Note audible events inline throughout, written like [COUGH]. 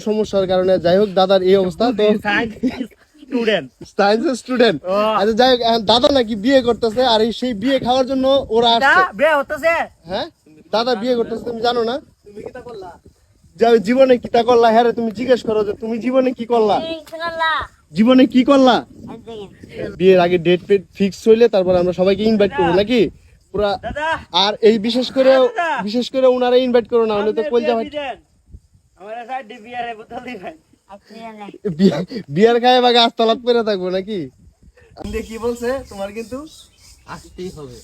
সমস্যার কারণে যাই হোক দাদার এই অবস্থা তো [LAUGHS] সায়েন্সের স্টুডেন্ট আচ্ছা যাই হোক দাদা নাকি বিয়ে করতেছে আর এই সেই বিয়ে খাওয়ার জন্য ওরা আসছে। বিয়ে হতেছে? হ্যাঁ? দাদা বিয়ে করতেছে তুমি জানো না? যে আমি জীবনে কিতা করলা? হ্যাঁ তুমি জিজ্ঞেস করো যে তুমি জীবনে কি করলা? জীবনে কি করলা? বিয়ের আগে ডেট পেট ফিক্স হইলে তারপর আমরা সবাইকে ইনভাইট করব নাকি? পুরা আর এই বিশেষ করে বিশেষ করে ওনারা ইনভাইট করো না হলে তো কলজা ভাই বিয়ারে খায় বা গাছ তলাত পেরে থাকব নাকি? কি বলছে? তোমার কিন্তু আসতেই হবে।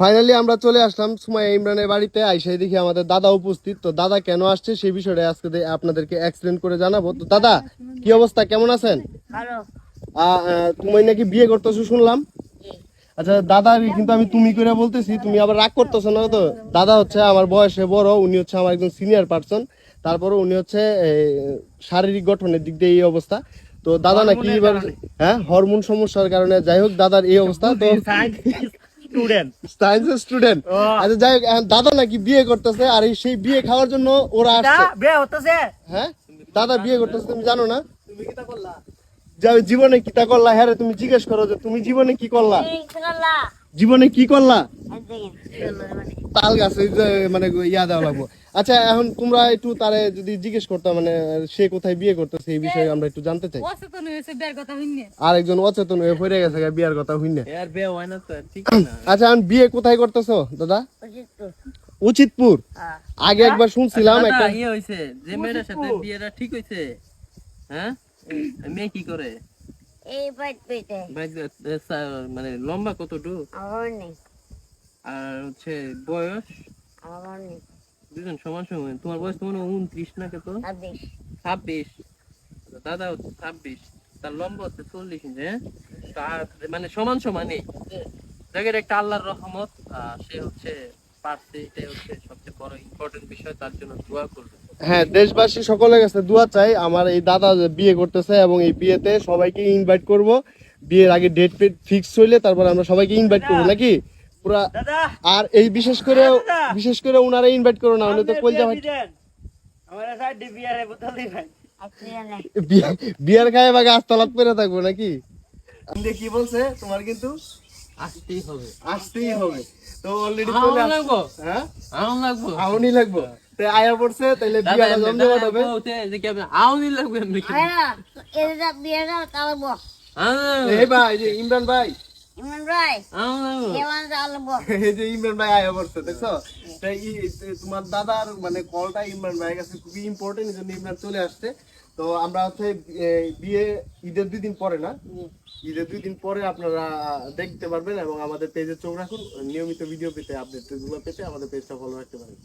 ফাইনালি আমরা চলে আসলাম সুমাইয়া ইমরানের বাড়িতে আইসাই দেখি আমাদের দাদা উপস্থিত। তো দাদা কেন আসছে সেই বিষয়টা আজকে আপনাদেরকে এক্সপ্লেন করে জানাব। তো দাদা কি অবস্থা? কেমন আছেন? তুমি নাকি বিয়ে করতেছো শুনলাম? আচ্ছা দাদা কিন্তু আমি তুমি করে বলতেছি তুমি আবার রাগ করতেছো না তো? দাদা হচ্ছে আমার বয়সে বড় উনি হচ্ছে আমার একজন সিনিয়র পার্সন তারপরে উনি হচ্ছে শারীরিক গঠনের দিক দিয়ে এই অবস্থা। তো দাদা নাকি হরমোনের এবার হ্যাঁ হরমোন সমস্যার কারণে যাই হোক দাদার এই অবস্থা তো স্টুডেন্ট সায়েন্সের স্টুডেন্ট আচ্ছা যাই হোক দাদা নাকি বিয়ে করতেছে আর এই সেই বিয়ে খাওয়ার জন্য ওরা আসছে। বিয়ে হতেছে। হ্যাঁ? দাদা বিয়ে করতেছে তুমি জানো না? আমি জীবনে কিতা করলা? হ্যাঁ রে, তুমি জিজ্ঞেস করো যে তুমি জীবনে কি করলা? জীবনে কি করলা? তাল গাছ মানে ইয়া দেওয়া লাগবো। আচ্ছা এখন তোমরা একটু তারে যদি জিজ্ঞেস করতাম মানে সে কোথায় বিয়ে করতেছে এই বিষয়ে আমরা একটু জানতে চাই। অচেতন হয়েছে বের কথা হইনি আর একজন অচেতন হয়ে পড়ে গেছে বিয়ার কথা হইনে এর বিয়ে না তো ঠিক না। [CLEARS THROAT] আচ্ছা এখন বিয়ে কোথায় করতেছো দাদা? উচিতপুর। আগে একবার শুনছিলাম একটা ইয়ে হইছে যে মেয়েটার সাথে বিয়েটা ঠিক হইছে হ্যাঁ? মেয়ে কি করে? এই বাইট মানে লম্বা কতটুকু? আমার নেই। আর হচ্ছে বয়স? আমার দুজন সমান সমান। তোমার বয়স তো মনে উনত্রিশ না কত? ছাব্বিশ। দাদা হচ্ছে ছাব্বিশ। তার লম্বা হচ্ছে চল্লিশ ইঞ্চি হ্যাঁ? তার মানে সমান সমানই। একটা আল্লাহর রহমত সে হচ্ছে পারছে এটাই হচ্ছে সবচেয়ে বড় ইম্পর্টেন্ট বিষয় তার জন্য দোয়া করবে। হ্যাঁ দেশবাসী সকলের কাছে দোয়া চাই। আমার এই দাদা বিয়ে করতেছে এবং এই বিয়েতে সবাইকে ইনভাইট করব। বিয়ের আগে ডেট পেট ফিক্স হইলে তারপর আমরা সবাইকে ইনভাইট করব নাকি? পুরা আর এই বিশেষ করে বিশেষ করে ওনারা ইনভাইট করো না তো আপনি কলজা ভাই আমার সাইড বিয়ারে বোতল খায় বা গাছ তলাত পেরে থাকব নাকি? কি বলছে? তোমার কিন্তু আসতেই হবে। আসতেই হবে। তো অলরেডি আউন লাগবো। হ্যাঁ? আউন লাগবো। আউনি লাগবো। তো আয়া পড়ছে তাইলে দাদা জমজমাট হবে। বলতে যে কি আউনই লাগবে এমনি কি? এটা বিয়েটা তালবো আউন এই ভাই যে ইমরান ভাই। ইমন ভাই আউন লাগবো [LAUGHS] এই যে ইমরান ভাই আয়া পড়ছে দেখছ? তা তোমার দাদার মানে কলটা ইমরান ভাইয়ের কাছে খুবই ইম্পর্টেন্ট জন্য ইমরান চলে আসছে। তো আমরা হচ্ছে বিয়ে ঈদের দুই দিন পরে না? ঈদের দুই দিন পরে আপনারা দেখতে পারবেন এবং আমাদের পেজে চোখ রাখুন। নিয়মিত ভিডিও পেতে আপডেট পেতে আমাদের পেজটা ফলো রাখতে পারেন।